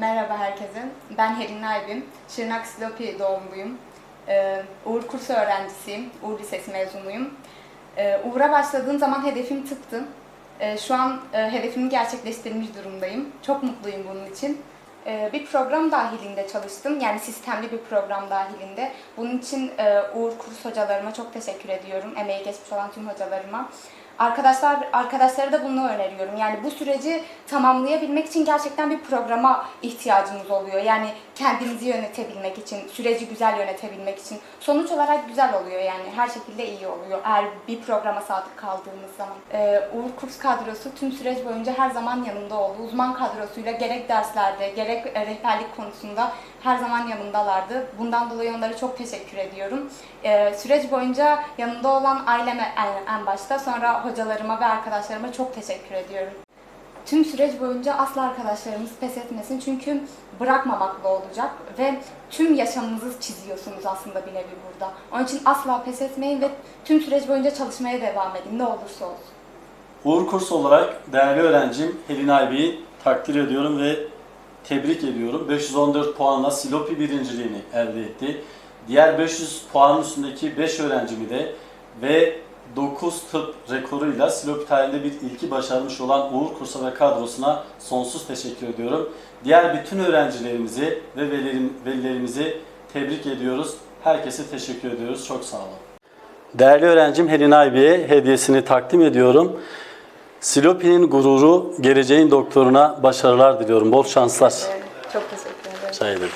Merhaba herkese. Ben Helin Aybin. Şırnak Silopi doğumluyum. Ee, Uğur kurs öğrencisiyim. Uğur Lisesi mezunuyum. Ee, Uğur'a başladığım zaman hedefim tıptı. Ee, şu an e, hedefimi gerçekleştirmiş durumdayım. Çok mutluyum bunun için. Ee, bir program dahilinde çalıştım. Yani sistemli bir program dahilinde. Bunun için e, Uğur kurs hocalarıma çok teşekkür ediyorum. Emeği geçmiş olan tüm hocalarıma. Arkadaşlar arkadaşlara da bunu öneriyorum. Yani bu süreci tamamlayabilmek için gerçekten bir programa ihtiyacınız oluyor. Yani kendinizi yönetebilmek için, süreci güzel yönetebilmek için. Sonuç olarak güzel oluyor yani her şekilde iyi oluyor eğer bir programa sadık kaldığımız zaman. Ee, Uğur Kurs kadrosu tüm süreç boyunca her zaman yanımda oldu. Uzman kadrosuyla gerek derslerde gerek rehberlik konusunda her zaman yanımdalardı. Bundan dolayı onlara çok teşekkür ediyorum. Ee, süreç boyunca yanımda olan aileme en, en başta sonra hocalarıma ve arkadaşlarıma çok teşekkür ediyorum. Tüm süreç boyunca asla arkadaşlarımız pes etmesin çünkü bırakmamakla olacak ve tüm yaşamınızı çiziyorsunuz aslında bir nevi burada. Onun için asla pes etmeyin ve tüm süreç boyunca çalışmaya devam edin ne olursa olsun. Uğur Kurs olarak değerli öğrencim Helin Aybi'yi takdir ediyorum ve tebrik ediyorum. 514 puanla Silopi birinciliğini elde etti. Diğer 500 puanın üstündeki 5 öğrencimi de ve 9 tıp rekoruyla Silopi tarihinde bir ilki başarmış olan Uğur Kursa ve kadrosuna sonsuz teşekkür ediyorum. Diğer bütün öğrencilerimizi ve velilerim- velilerimizi tebrik ediyoruz. Herkese teşekkür ediyoruz. Çok sağ olun. Değerli öğrencim Helin Aybi'ye hediyesini takdim ediyorum. Silopi'nin gururu, geleceğin doktoruna başarılar diliyorum. Bol şanslar. Çok teşekkür ederim. Rica ederim.